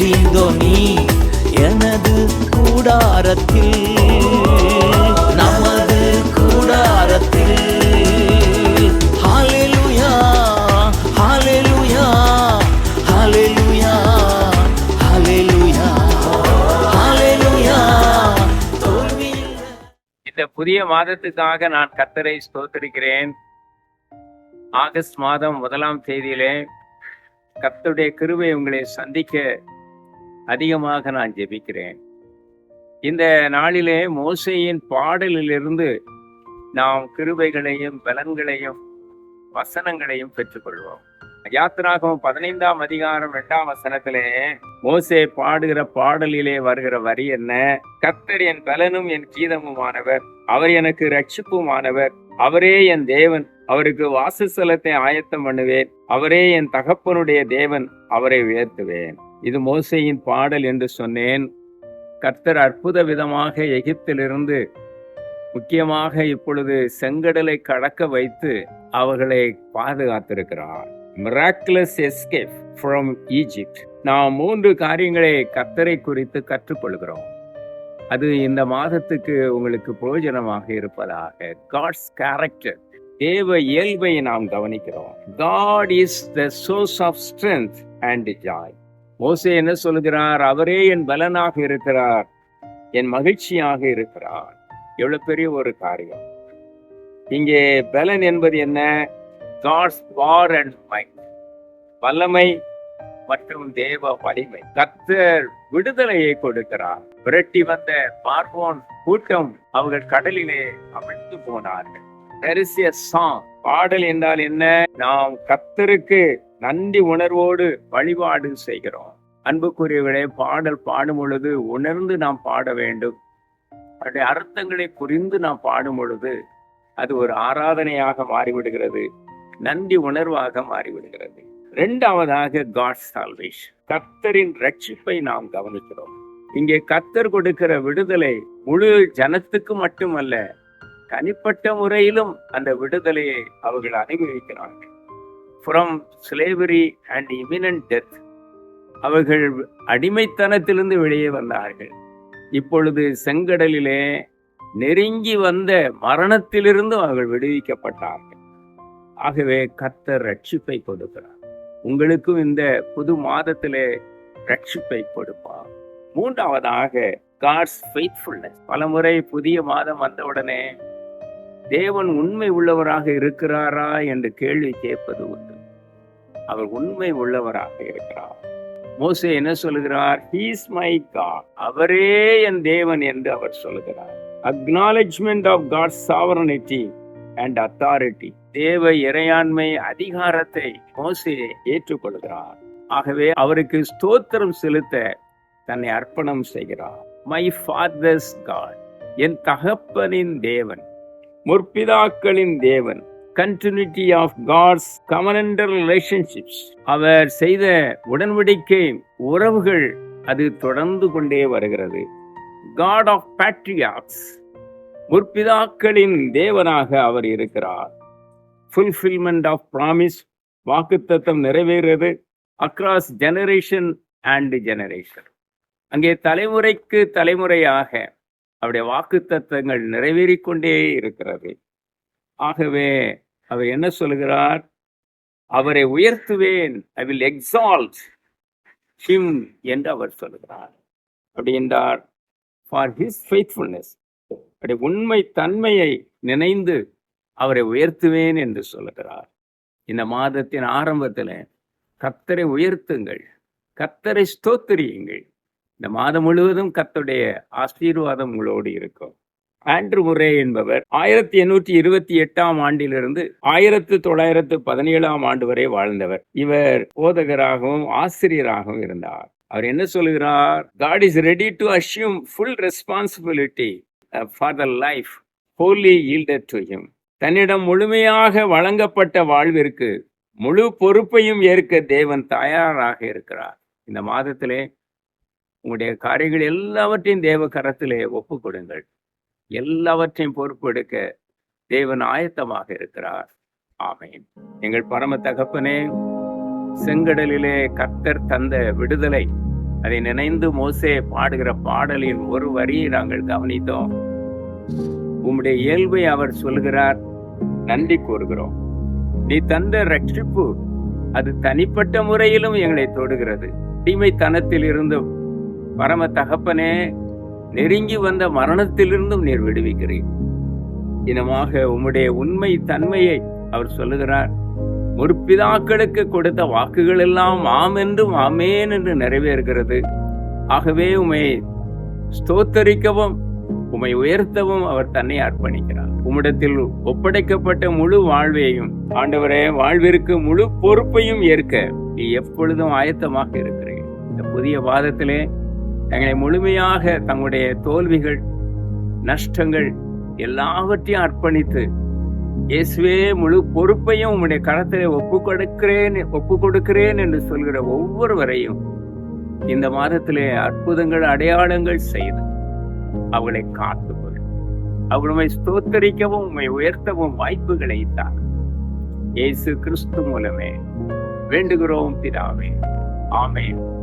இதோ நீ எனது கூடாரத்தில். நமது கூடாரத்தில். ஹalleluya ஹalleluya ஹalleluya ஹalleluya ஹalleluya. தோல்வியில்லை இந்த புதிய மாதத்துக்காக நான் கத்தரை ஸ்தோத்திரிக்கிறேன். ஆகஸ்ட் மாதம் முதலாம் தேதியிலே கர்த்தருடைய கிருபை உங்களை சந்திக்க அதிகமாக நான் ஜெபிக்கிறேன். இந்த நாளிலே மோசையின் பாடலிலிருந்து நாம் கிருபைகளையும் பலன்களையும் வசனங்களையும் பெற்றுக்கொள்வோம். யாத்திராகவும் பதினைந்தாம் அதிகாரம் இரண்டாம் வசனத்திலே மோசே பாடுகிற பாடலிலே வருகிற வரி என்ன? கர்த்தர் என் பலனும் என் கீதமுமானவர். அவர் எனக்கு ரட்சிப்புமானவர் அவரே என் தேவன். அவருக்கு வாசஸ்தலத்தை ஆயத்தம் பண்ணுவேன். அவரே என் தகப்பனுடைய தேவன் அவரை உயர்த்துவேன். இது மோசையின் பாடல் என்று சொன்னேன். கர்த்தர் அற்புத விதமாக எகிப்திலிருந்து முக்கியமாக இப்பொழுது செங்கடலை கடக்க வைத்து அவர்களை பாதுகாத்திருக்கிறார். மிராக்குலஸ் எஸ்கேப் ஃப்ரம் ஈஜிப்ட் நாம் மூன்று காரியங்களை கர்த்தரை குறித்து கற்றுக்கொள்கிறோம். அது இந்த மாதத்துக்கு உங்களுக்கு பிரயோஜனமாக இருப்பதாக. காட்ஸ் கேரக்டர் தேவ இயல்பை நாம் கவனிக்கிறோம். God is the source of strength and joy மோசே என்ன சொல்கிறார்? அவரே என் பலனாக இருக்கிறார். என் மகிழ்ச்சியாக இருக்கிறார். எவ்வளவு பெரிய ஒரு காரியம். இங்கே பலன் என்பது என்ன? காட்ஸ் பார் அண்ட் மைண்ட் வல்லமை மற்றும் தேவ வலிமை. கத்தர் விடுதலையை கொடுக்கிறார். விரட்டி வந்த பார்வோன் கூட்டம் அவர்கள் கடலிலே அமிழ்ந்து போனார்கள். Song. பாடல் என்றால் என்ன? நாம் கத்தருக்கு நன்றி உணர்வோடு வழிபாடு செய்கிறோம். அன்புக்குரியவர்களே பாடல் பாடும் பொழுது உணர்ந்து நாம் பாட வேண்டும். அதனுடைய அர்த்தங்களை புரிந்து நாம் பாடும் பொழுது அது ஒரு ஆராதனையாக மாறிவிடுகிறது. நன்றி உணர்வாக மாறிவிடுகிறது. இரண்டாவதாக காட் சால்வேஷ் கர்த்தரின் ரட்சிப்பை நாம் கவனிக்கிறோம். இங்கே கத்தர் கொடுக்கிற விடுதலை முழு ஜனத்துக்கு மட்டுமல்ல தனிப்பட்ட முறையிலும் அந்த விடுதலையை அவர்கள் அனுபவிக்கிறார்கள். From slavery and imminent death அவர்கள் அடிமைத்தனத்திலிருந்து வெளியே வந்தார்கள். இப்பொழுது செங்கடலிலே நெருங்கி வந்த மரணத்திலிருந்தும் அவர்கள் விடுவிக்கப்பட்டார்கள். ஆகவே கத்தர் ரட்சிப்பை கொடுக்கிறார். உங்களுக்கும் இந்த புது மாதத்திலே ரட்சிப்பை கொடுப்பார். மூன்றாவதாக காட்ஸ் ஃபெய்த்ஃபுல்னஸ் பலமுறை புதிய மாதம் வந்தவுடனே தேவன் உண்மை உள்ளவராக இருக்கிறாரா என்று கேள்வி கேட்பது உண்டு. அவர் உண்மை உள்ளவராக இருக்கிறார். மோசே என்ன சொல்லுகிறார் ஹீஸ் மை காட் அவரே என் தேவன் என்று அவர் சொல்லுகிறார் acknowledgement of God sovereignty and authority தேவ இறையாண்மை அதிகாரத்தை மோசே ஏற்றுக்கொள்கிறார். ஆகவே அவருக்கு ஸ்தோத்திரம் செலுத்த தன்னை அர்ப்பணம் செய்கிறார். மை ஃபாதர்ஸ் காட் என் தகப்பனின் தேவன். முற்பிதாக்களின் தேவன். Continuity of God's covenant relationships அவர் செய்த உடன்படிக்கை உறவுகள் அது தொடர்ந்து கொண்டே வருகிறது. காட் ஆஃப் பேட்ரியாக்ஸ் முற்பிதாக்களின் தேவனாக அவர் இருக்கிறார். ஃபுல்ஃபில்மெண்ட் ஆஃப் ப்ராமிஸ் வாக்குத்தத்தம் நிறைவேறுகிறது அக்ராஸ் ஜெனரேஷன் அண்ட் ஜெனரேஷன் அங்கே தலைமுறைக்கு தலைமுறையாக அவருடைய வாக்குத்தத்தங்கள் நிறைவேறிக் கொண்டே இருக்கிறது. ஆகவே அவர் என்ன சொல்கிறார்? அவரை உயர்த்துவேன் ஐ வில் எக்ஸால்ட் ஹிம் என்று அவர் சொல்கிறார். அப்படி என்றார் ஃபார் ஹிஸ் ஃபெய்த்ஃபுல்னஸ் அப்படி உண்மை தன்மையை நினைந்து அவரை உயர்த்துவேன் என்று சொல்லுகிறார் இந்த மாதத்தின் ஆரம்பத்தில் கத்தரை உயர்த்துங்கள் கத்தரை ஸ்தோத்திரியுங்கள். இந்த மாதம் முழுவதும் கர்த்தருடைய ஆசீர்வாதம் உங்களோடு இருக்கும். ஆண்ட்ரு முரே என்பவர் ஆயிரத்தி எண்ணூற்றி இருபத்தி எட்டாம் ஆண்டிலிருந்து ஆயிரத்து தொள்ளாயிரத்து பதினேழாம் ஆண்டு வரை வாழ்ந்தவர். இவர் போதகராகவும் ஆசிரியராகவும் இருந்தார். அவர் என்ன சொல்கிறார்? God is ready to assume full responsibility for the life wholly yielded to him தன்னிடம் முழுமையாக வழங்கப்பட்ட வாழ்விற்கு முழு பொறுப்பையும் ஏற்க தேவன் தயாராக இருக்கிறார். இந்த மாதத்திலே உங்களுடைய காரியங்கள் எல்லாவற்றையும் தேவ கரத்திலே ஒப்பு கொடுங்கள் எல்லாவற்றையும் பொறுப்பெடுக்க தேவன் ஆயத்தமாக இருக்கிறார். ஆமேன். எங்கள் பரம தகப்பனே செங்கடலிலே கர்த்தர் தந்த விடுதலை அதை நினைந்து மோசே பாடுகிற பாடலின் ஒரு வரியை நாங்கள் கவனித்தோம். உம்முடைய இயல்பை அவர் சொல்கிறார் நன்றி கூறுகிறோம். நீ தந்த ரட்சிப்பு அது தனிப்பட்ட முறையிலும் எங்களை தொடுகிறது. அடிமைத்தனத்தில் இருந்தும் பரம தகப்பனே நெருங்கி வந்த மரணத்திலிருந்தும் நீர் விடுவிக்கிறீர். இனமாக உம்முடைய உண்மை தன்மையை அவர் சொல்லுகிறார். முற்பிதாக்களுக்கு கொடுத்த வாக்குகள் எல்லாம் ஆம் என்றும் ஆமேன் என்று நிறைவேறுகிறது. ஆகவே உமை ஸ்தோத்தரிக்கவும் உமை உயர்த்தவும் அவர் தன்னை அர்ப்பணிக்கிறார். உம்மிடத்தில் ஒப்படைக்கப்பட்ட முழு வாழ்வையும் ஆண்டவரே வாழ்விற்கு முழு பொறுப்பையும் ஏற்க நீ எப்பொழுதும் ஆயத்தமாக இருக்கிறேன் இந்த புதிய வாதத்திலே எங்களை முழுமையாக தங்களுடைய தோல்விகள் நஷ்டங்கள் எல்லாவற்றையும் அர்ப்பணித்து இயேசுவே முழு பொறுப்பையும் உங்களுடைய கரத்திலே ஒப்பு கொடுக்கிறேன் ஒப்பு கொடுக்கிறேன் என்று சொல்கிற ஒவ்வொருவரையும் இந்த மாதத்திலே அற்புதங்கள் அடையாளங்கள் செய்து அவளை காத்து அவளுமை ஸ்தோத்தரிக்கவும் உண்மை உயர்த்தவும் வாய்ப்புகளை தான் இயேசு கிறிஸ்து மூலமே வேண்டுகிறோம் பிதாவே. ஆமேன்.